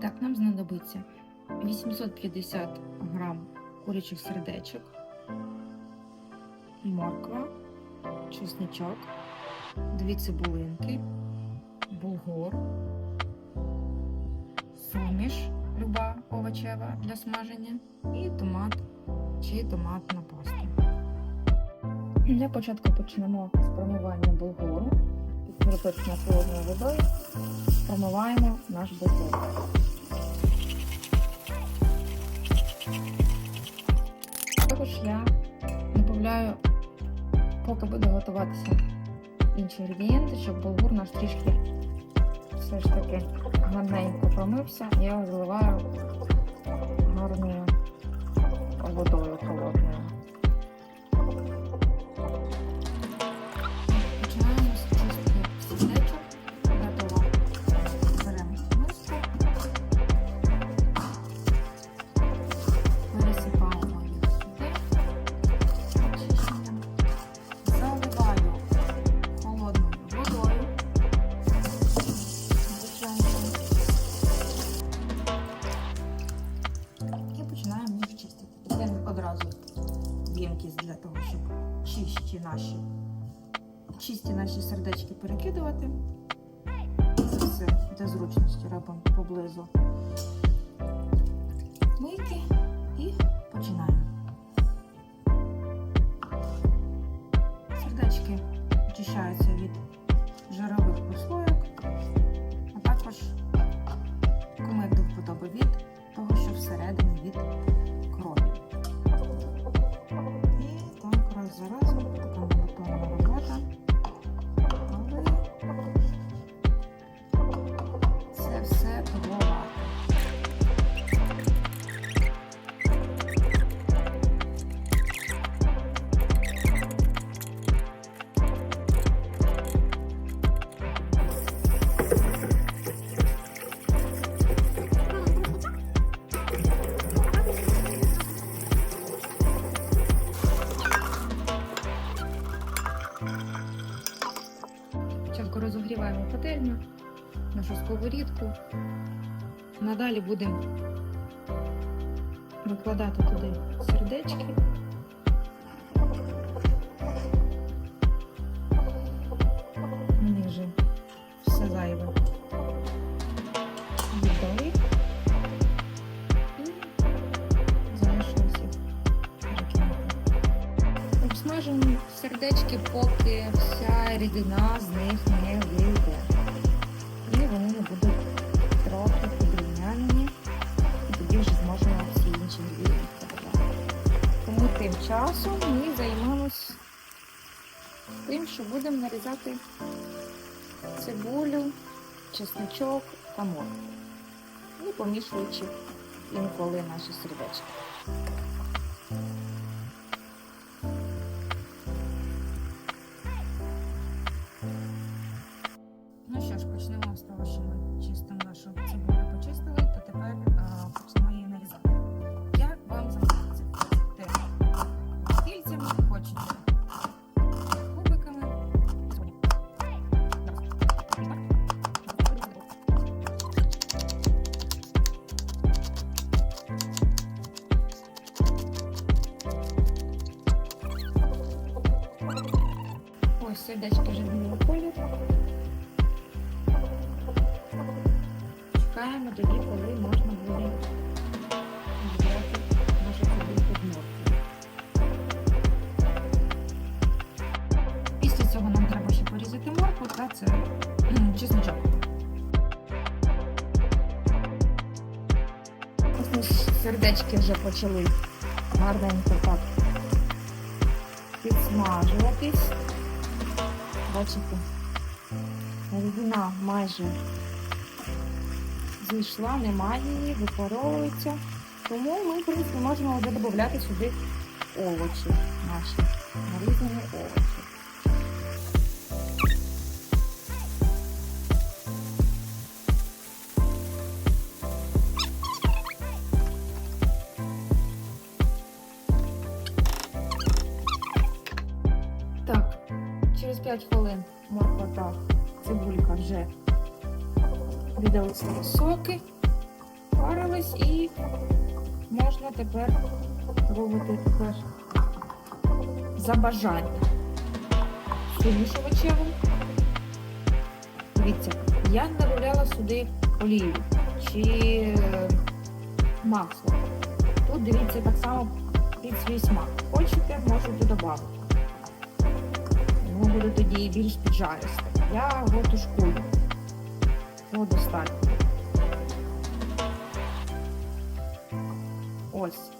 так, нам знадобиться 850 грам курячих сердечок, морква, чесничок, дві цибулинки, булгур, суміш, люба овочева для смаження, і томат чи томатна паста. Для початку почнемо з промивання булгуру. Підготовчно холодною водою промиваємо наш булгур. Також я додаю, поки буде готуватися інші інгредієнти, щоб булгур наш трішки все ж таки гарненько промився, я його заливаю гарною водою чисті наші, чисті наші сердечки перекидувати. Це все для зручності робимо поблизу Спочатку розогріваємо пательню, нашу сковорідку. Надалі будемо викладати туди сердечки. На них же все зайве. Віддали. Сердечки, поки вся рідина з них не вийде. І вони не будуть трохи подрівнянені. І тоді вже зможемо всі інші інгредієнти додати. Тому тим часом ми займемось тим, що будемо нарізати цибулю, чесночок та моркву. І помішуючи інколи наші сердечки. Чекаємо тоді, коли можна буде взяти нашу цибульку з. Після цього нам треба ще порізати моркву та це чесночок. Сердечки вже почали гарненько так підсмажуватись. Бачите, рідина майже зійшла, немає її, випаровується. Тому ми, в принципі, можемо вже додати сюди овочі наші, нарізані овочі. Так, через 5 хвилин морква та цибулька вже віддали свої соки. Зварились і можна тепер робити тепер за бажанням. Суміш. Дивіться, я додавала сюди олію чи е, масло. Тут дивіться так само під свій смак. Хочете, можете додати. Воно буде тоді більш піджаристе. Я його тушкую. Цього достатньо. Ось.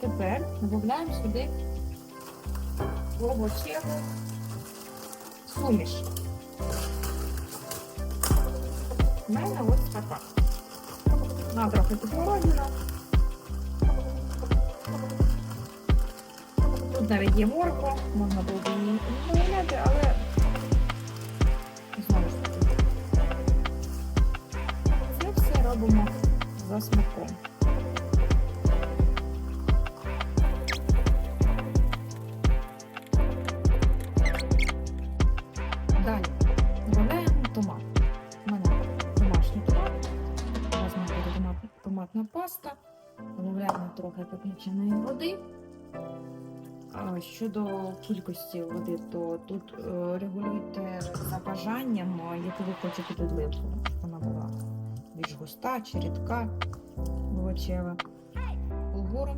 Тепер додаємо сюди овочеву суміш. У мене ось така. Вона трохи підморожена. Тут навіть є морква, можна було її не але робимо за смаком. Далі додаємо томат. У мене домашній томат. Зараз мене буде томатна паста. Додаємо трохи кипяченої води. Щодо кількості води, то тут е, регулюйте за бажанням, яку ви хочете підливку. щоб Вона була більш густа чи рідка, овочева. Булгуром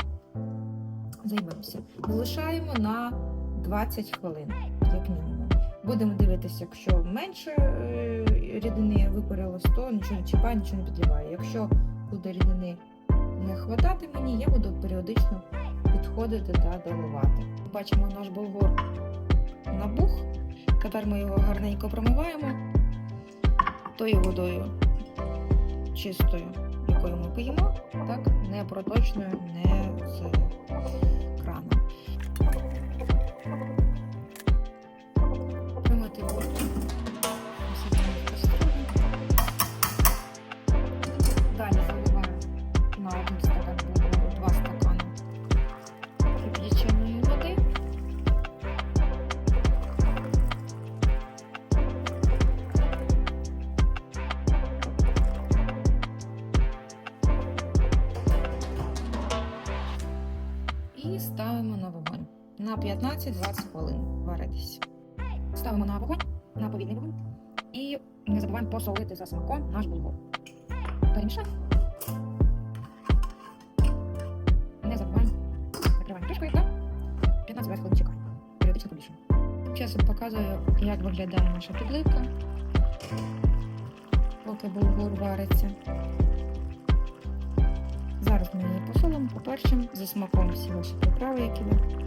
займемося. Залишаємо на 20 хвилин, як мінімум. Будемо дивитися, якщо менше е, рідини випарилось, то нічого не чіпає, нічого не підливає. Якщо буде рідини не хватати мені, я буду періодично підходити та доливати. Бачимо, наш булгур набух. Тепер ми його гарненько промиваємо тою водою чистою, якою ми п'ємо, так, не проточною, не з 15-20 хвилин варитись. Ставимо на вогонь, на повільний вогонь. І не забуваємо посолити за смаком наш булгур. Перемішаємо. Не забуваємо Закриваємо кришкою та 15-20 хвилин чекаємо. Періодично. Тим часом показую, як виглядає наша підливка. Поки булгур вариться. Зараз ми її посолимо, поперчимо зі смаком всі ваші приправи, які ви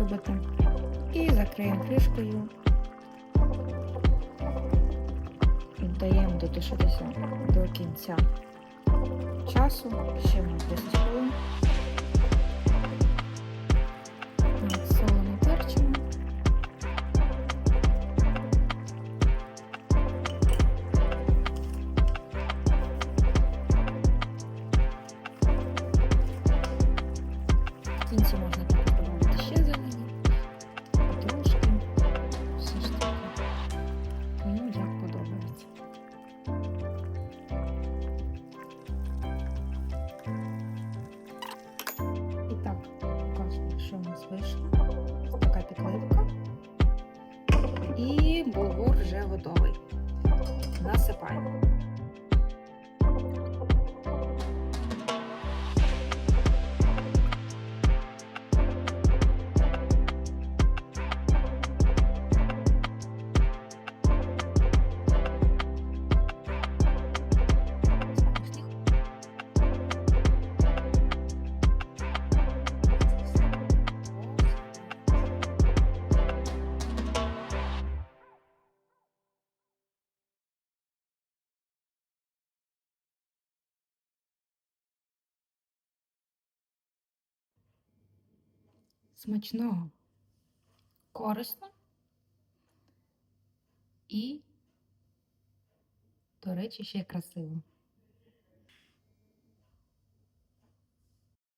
любите. І закриємо кришкою. Даємо дотушитися до кінця часу, ще ми 10 готовий. Насипаємо. Смачного, корисно і, до речі, ще красиво.